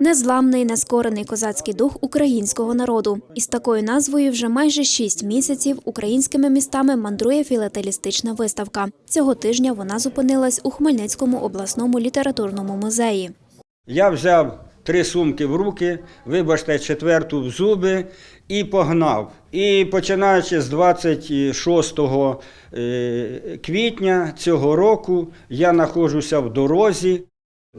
Незламний, нескорений козацький дух українського народу. Із такою назвою вже майже шість місяців українськими містами мандрує філателістична виставка. Цього тижня вона зупинилась у Хмельницькому обласному літературному музеї. Я взяв три сумки в руки, вибачте, четверту в зуби і погнав. І починаючи з 26 е, квітня цього року я знаходжуся в дорозі.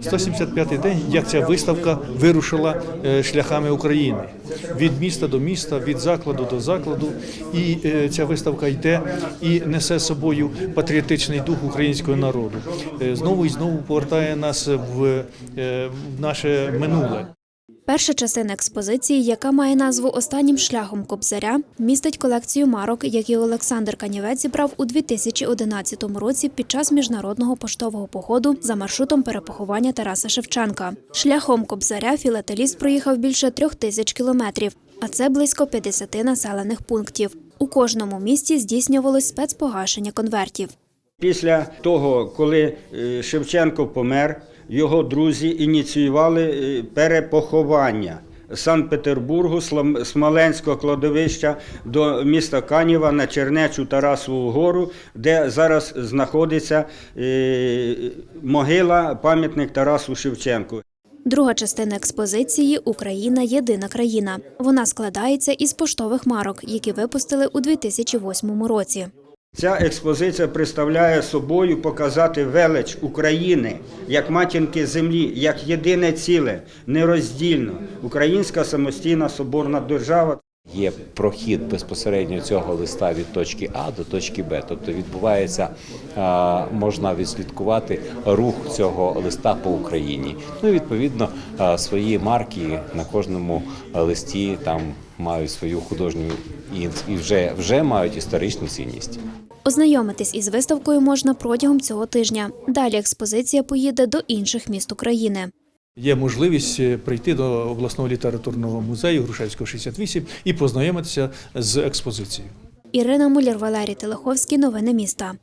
175-й день, як ця виставка вирушила е, шляхами України від міста до міста, від закладу до закладу. І е, ця виставка йде і несе з собою патріотичний дух українського народу. Е, Знову і знову повертає нас в наше минуле. Перша частина експозиції, яка має назву Останнім шляхом Кобзаря, містить колекцію марок, які Олександр Канівець зібрав у 2011 році під час міжнародного поштового походу за маршрутом перепоховання Тараса Шевченка. Шляхом Кобзаря філателіст проїхав більше трьох тисяч кілометрів, а це близько 50 населених пунктів. У кожному місті здійснювалось спецпогашення конвертів. Після того, коли е, Шевченко помер, його друзі ініціювали е, перепоховання Санкт-Петербургу, Смоленського кладовища до міста Канєва на Чернечу Тарасову гору, де зараз знаходиться е, могила, пам'ятник Тарасу Шевченку. Друга частина експозиції Україна єдина країна. Вона складається із поштових марок, які випустили у 2008 році. Ця експозиція представляє собою показати велич України як матінки землі, як єдине ціле, нероздільно. Українська самостійна соборна держава. Є прохід безпосередньо цього листа від точки А до точки Б. Тобто відбувається, можна відслідкувати рух цього листа по Україні. Ну і відповідно свої марки на кожному листі там мають свою художню і, вже, вже мають історичну цінність. Ознайомитись із виставкою можна протягом цього тижня. Далі експозиція поїде до інших міст України. Є можливість е, прийти до обласного літературного музею Грушевського 68 і познайомитися з експозицією. Ірина Муляр, Валерій Телеховський. Новини міста.